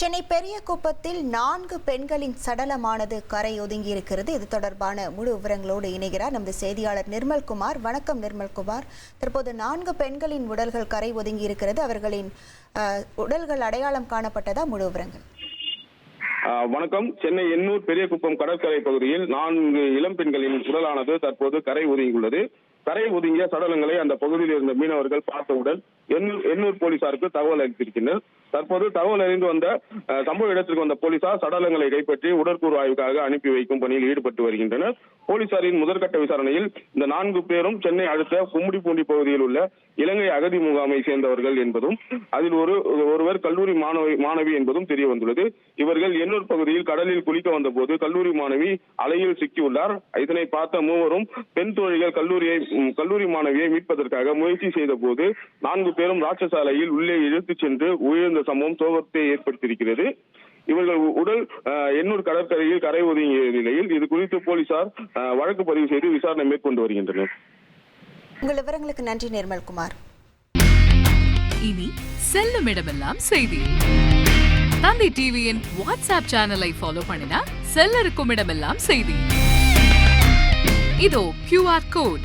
சென்னை பெரிய குப்பத்தில் நான்கு பெண்களின் சடலமானது கரை ஒதுங்கி இருக்கிறது இது தொடர்பான முழு விவரங்களோடு இணைகிறார் நமது செய்தியாளர் நிர்மல்குமார். வணக்கம் நிர்மல்குமார். தற்போது நான்கு பெண்களின் உடல்கள் கரை ஒதுங்கி இருக்கிறது அவர்களின் உடல்கள் அடையாளம் காணப்பட்டதா? முழு விவரங்கள். வணக்கம். சென்னை எண்ணூர் பெரியகுப்பம் கடற்கரை பகுதியில் நான்கு இளம் பெண்களின் உடலானது தற்போது கரை ஒதுங்கியுள்ளது கரை ஒதுங்கிய சடலங்களை அந்த பகுதியில் இருந்த மீனவர்கள் பார்த்தவுடன் எண்ணூர் எண்ணூர் போலீசாருக்கு தகவல் அளித்திருக்கின்றனர். தற்போது தகவல் அறிந்து வந்த சம்பவ இடத்திற்கு வந்த போலீசார் சடலங்களை கைப்பற்றி உடற்கூறு ஆய்வுக்காக அனுப்பி வைக்கும் பணியில் ஈடுபட்டு வருகின்றனர். போலீசாரின் முதற்கட்ட விசாரணையில் இந்த நான்கு பேரும் சென்னை அடுத்த கும்முடிப்பூண்டி பகுதியில் உள்ள இலங்கை அகதி முகாமை சேர்ந்தவர்கள் என்பதும் அதில் ஒரு ஒருவர் கல்லூரி மாணவி மாணவி என்பதும் தெரிய வந்துள்ளது. இவர்கள் எண்ணூர் பகுதியில் கடலில் குளிக்க வந்தபோது கல்லூரி மாணவி அலையில் சிக்கியுள்ளார். இதனை பார்த்த மூவரும் பெண் தோழிகள் கல்லூரியை கல்லூரி மாணவியை மீட்பதற்காக முயற்சி செய்த போது நான்கு பேரும் ராட்சசாலையில் உள்ளே இழுத்துச் சென்று உயிர்ந்த சம்பவம் சோகத்தை ஏற்படுத்தியிருக்கிறது. இவர்கள் உடல் எண்ணூர் கடற்கரையில் கரை ஒதுங்கிய நிலையில் இது குறித்து போலீசார் வழக்கு பதிவு செய்து விசாரணை மேற்கொண்டு வருகின்றனர். உங்கள் விவரங்களுக்கு நன்றி நிர்மல்குமார் இனி செல்லும் இடமெல்லாம் செய்தி. தந்தை டிவியின் வாட்ஸ்அப் சேனலை ஃபாலோ பண்ணினா செல்ல இருக்கும் இடமெல்லாம் செய்தி. இதோ கியூஆர் கோட்